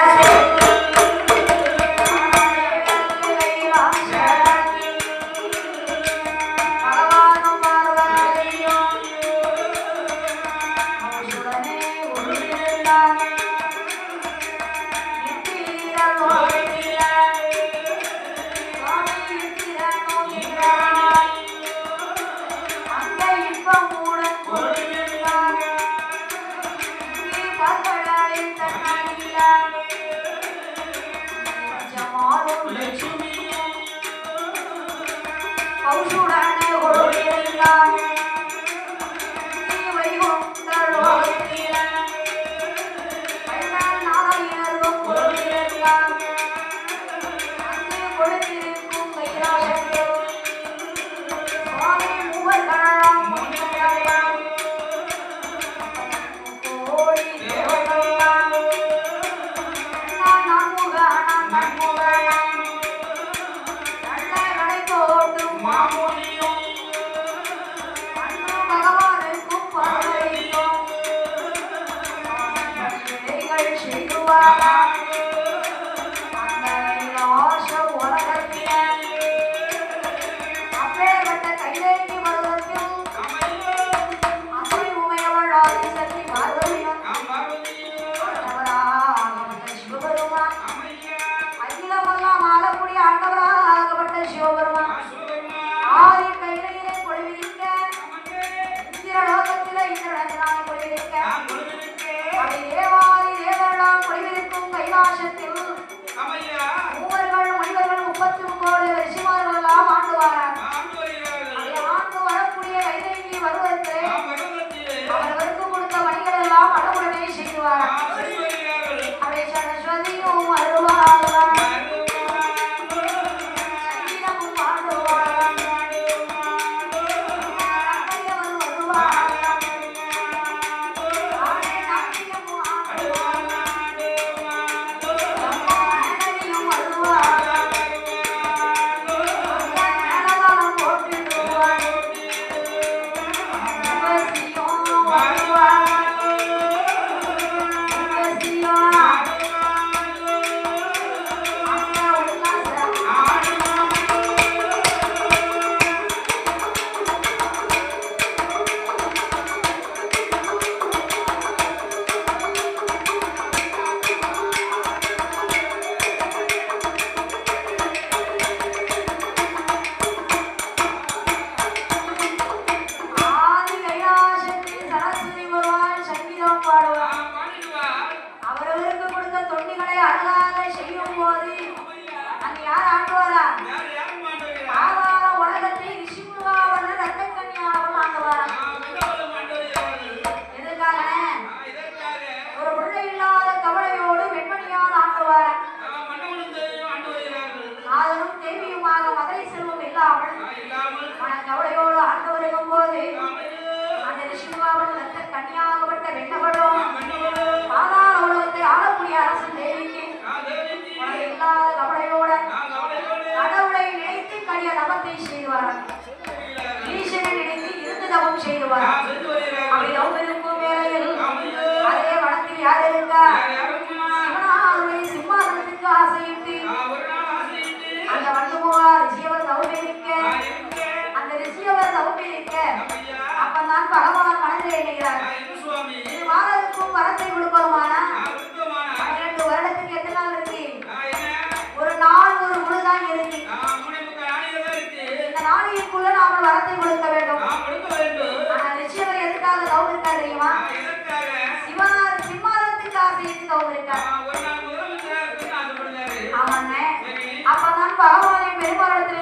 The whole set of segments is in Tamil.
That's Thank. ஈஸ்வரன் நினைத்து இருந்து தவம் செய்துவார் அப்படி தவம் வேலையில் அதே வனத்தில் யார் இருந்தார்? சிவனாருடைய சிம்மாசனத்துக்கு ஆசையிட்டு. அந்த வண்டுகுமார் ரிஷியவர் தவமேரிக்க அந்த ரிஷியவர் தவமேரிக்க அப்பதான் பகவான் மனதில் எண்ணுகிறார். வாரத்துக்கும் வரத்தை கொடுப்பருமான வரத்தை கொடுக்க வேண்டும். ரிஷிவர் எதுக்காக தௌபிருக்கா தெரியுமா? சிவனார் சிம்மாதத்துக்கு ஆசைக்கு தௌபிருக்கா ஆமாங்க அப்பதான் பகவானை பெருமாளத்தில்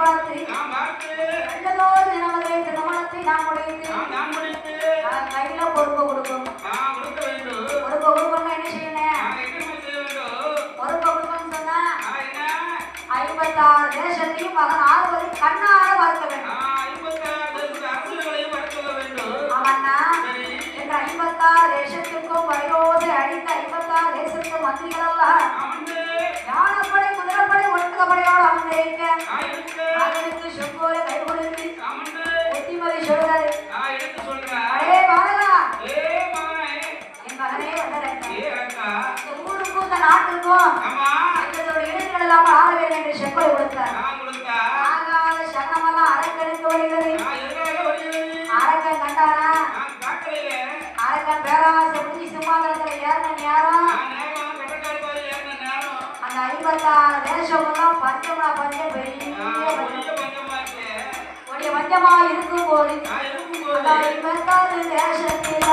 பார்த்து நல்லதோடு நிலவதை திருமணத்தை நாம் முடித்து. கையில பொறுப்பு கொடுக்கும். பொறுப்பு கொடுக்கணும் என்ன செய்யணும்? பொறுப்பு கொடுக்கணும் சொன்னா ஐம்பத்தாறு தேசத்தையும் மகன் ஆறுவதை கண்ணார ஐம்பத்தாறு தேசத்திற்கும் வைரோதை அடித்த ஐம்பத்தாறு தேசத்து மந்திரிகள் அல்ல யானப்படை குதிரைப்படை ஒட்டுக்கப்படையோடு அமர்ந்திருக்க. வேண்டும் என்று செங்கோல் கொடுத்தார் ஆகாத சங்கமெல்லாம் அரக்கனுக்கு வருகிறது அரக்கன் கண்டானா அரக்கன் பேராசை புரிஞ்சு சிம்மாதனத்தில் ஏறின நேரம். அந்த ஐம்பத்தாறு தேசமெல்லாம் பஞ்சமா பஞ்சம் பெரிய பஞ்சமா. இருக்கும் போது ஐம்பத்தாறு தேசத்தில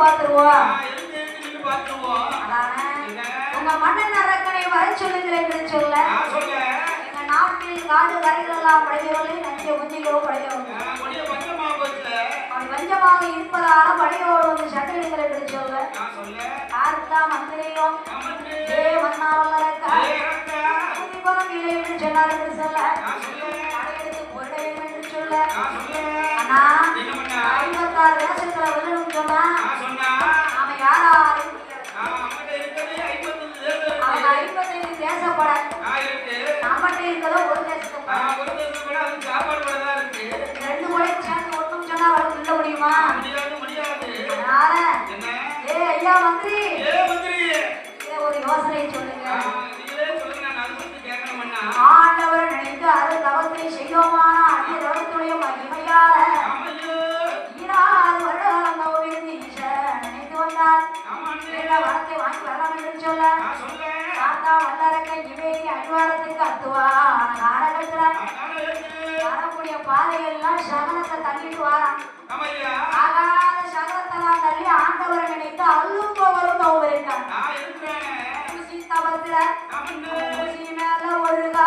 பார்த்துருவோம்? உங்க மன்னன் அரக்கனை வர சொல்லுங்கள் என்று சொல்ல. எங்க நாட்டில் காடு கரைகளெல்லாம் படையவில்லை நஞ்ச பஞ்சமா போச்சுல. அப்படி வஞ்சமாக இருப்பதால படையோடு வந்து சட்டையிடுங்கள் என்று சொல்ல. யாருக்கா மந்திரியும். ஏ மன்னா வல்லரக்கா ஏய், இறக்கா. புறம் இல்லை என்று சொன்னார் என்று சொல்ல. படையெடுத்து போயிட வேண்டும் என்று சொல்ல? ஐம்பத்தாறு சொன்னா? நான் சொன்னா, ஊசி தவத்துல மேல ஒழுகா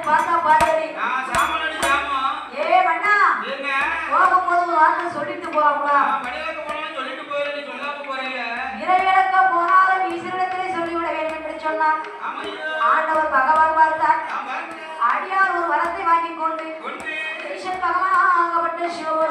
பார்த்தா பாரு ஏ ஒரு வார்த்தை சொல்லிட்டு போறாங்களா இறைவிளக்க போனாலும் ஈஸ்வரத்திலே சொல்லிவிட வேண்டும் என்று சொன்னார் ஆண்டவர் பகவான் பார்த்தார். அடியார் ஒரு வரத்தை வாங்கி கொண்டு. ஈசன் பகவான் ஆகப்பட்ட சிவபெருமான்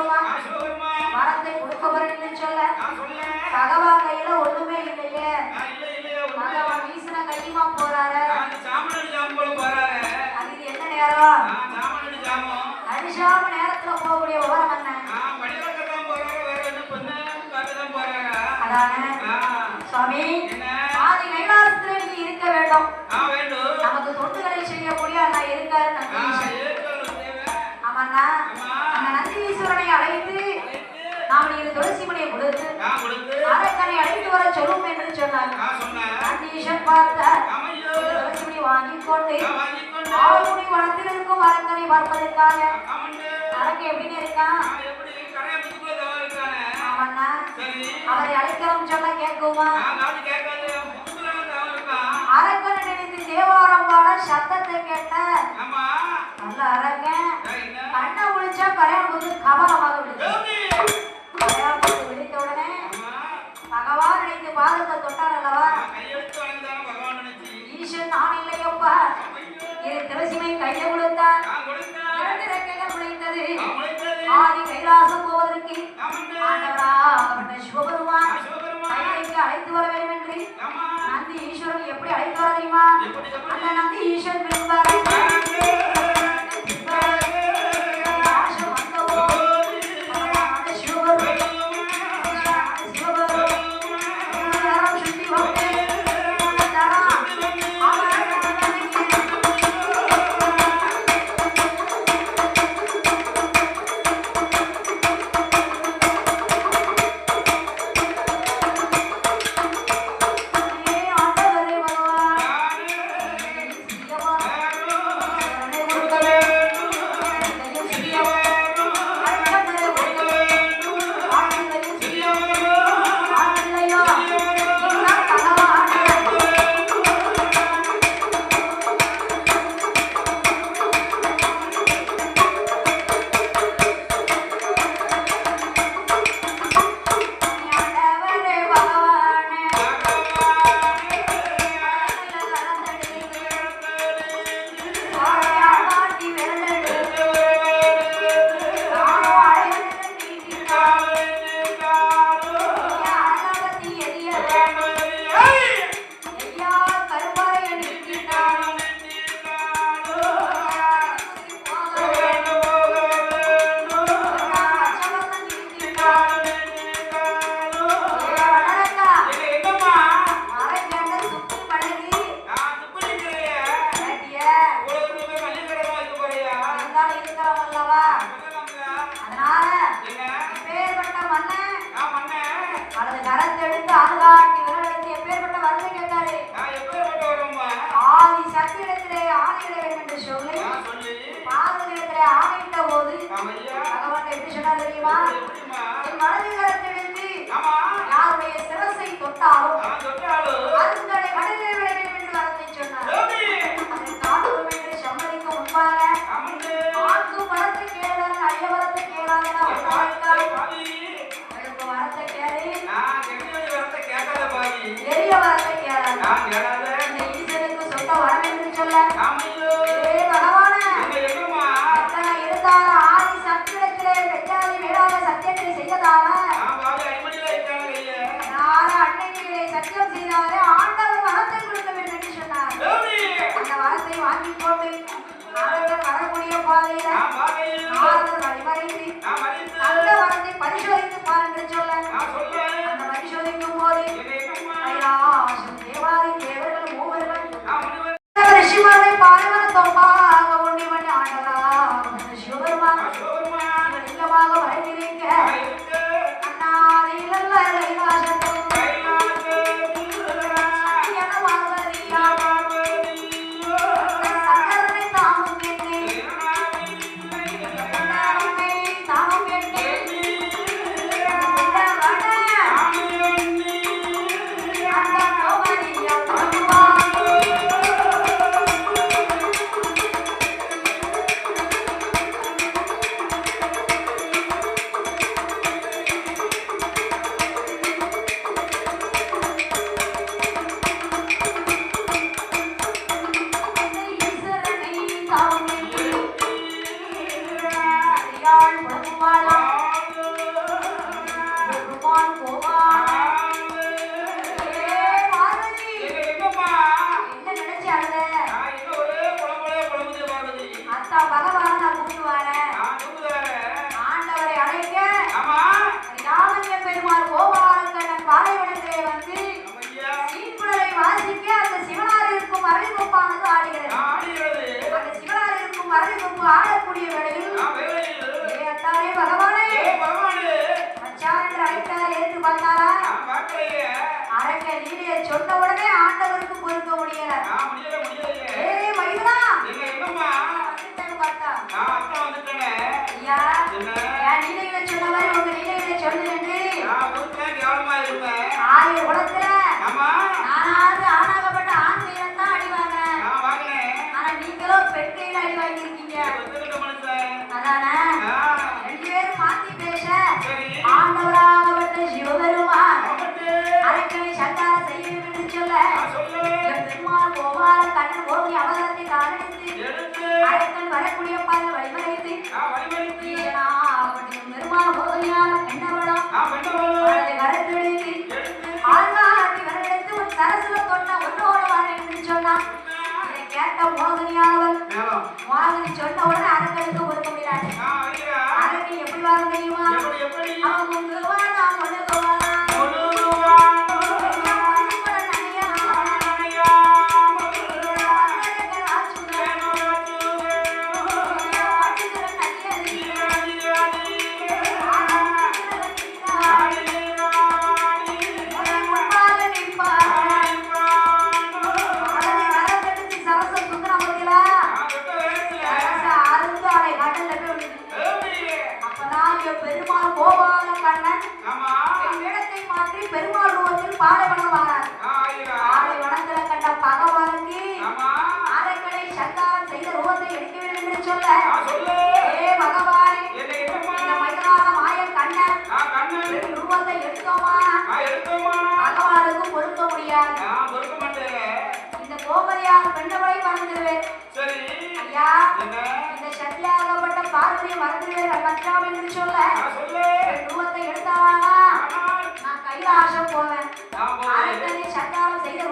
சுவாமி. ஆதி கைலாசத்துல நீங்க இருக்க வேண்டும். நமக்கு தொண்டுகளை செய்யக்கூடிய அண்ணா இருக்காரு ஆமாண்ணா அந்த நந்தி ஈஸ்வரனை அழைத்து. நாம் நீங்க துளசி மணியை கொடுத்து அரக்கனை அழைத்து வர சொல்லும் என்று சொன்னார். நந்தி ஈசன் பார்த்தார் துளசி மணி வாங்கி கொண்டு ஆளுமணி வனத்தில் இருக்கும் அரக்கனை பார்ப்பதற்காக. அரக்கு எப்படின்னு இருக்கான்? ஆமாண்ணா அவரை அழைக்கிறோம் சொன்னா கேட்குமா? அரக்கனை நினைத்து தேவாரம் பாட சத்தத்தை கேட்ட நல்ல அரக்கன் கண்ணை ஒழிச்சா வந்து கவனமாக விடுச்சு கல்யாணம் வந்து விழித்த உடனே பகவான் நினைத்து பாதத்தை தொட்டார். ஈஸ்வரன் எப்படி அழைத்து வர தெரியுமா தெரியுமா? என் மனதில் கிடந்து யாருடைய சிரசை தொட்டாலும் அது கேவலமா இருப்ப ஆயிரம் குளத்துல ஆணாகப்பட்ட ஆண் தான் அடி வாங்கினேன் நான் வாங்கினேன் ஆனா அதானே? ரெண்டு பேரும் மாத்தி பேச. ஆண்டவராகப்பட்ட சிவபெருமான். அரக்கனை சங்கார செய்ய என்று சொல்ல. பெருமாள் கோபால கண்ணன் வரக்கூடிய பாதை வழிமறைத்து. உங்களுக்கு ஞாபகம் மாதிரி சொன்ன உடனே அரங்கத்துக்கு ஒதுக்க முடியாது அரங்கு எப்படி வரும் தெரியுமா? அவங்க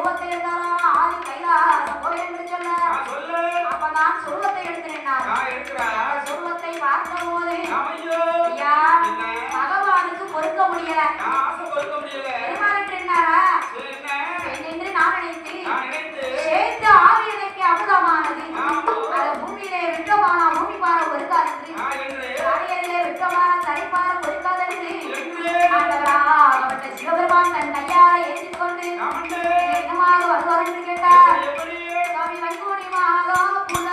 சோகத்தை இருந்தாராம் ஆதி கைலாசம் போய் என்று சொல்ல. அப்ப நான் சொல்வத்தை எடுத்தினார் சொல்வத்தை பார்த்த போது பகவானுக்கு பொறுக்க முடியல. பெருமாறிட்டிருந்தாரா என்று நான் சேர்த்து ஆவியதற்கு அமுதமானது. அது பூமியிலே விட்டமான பூமி பார ஒருக்காது அரியதிலே விட்டமான தனிப்பார ஒருக்காதென்று. ஆண்டவராக அவற்றை சிவபெருமான் தன் கையால் ஏற்றிக்கொண்டு வருவார் என்று கேட்டார். எப்படி? கவி நன்கோடி மாதா புல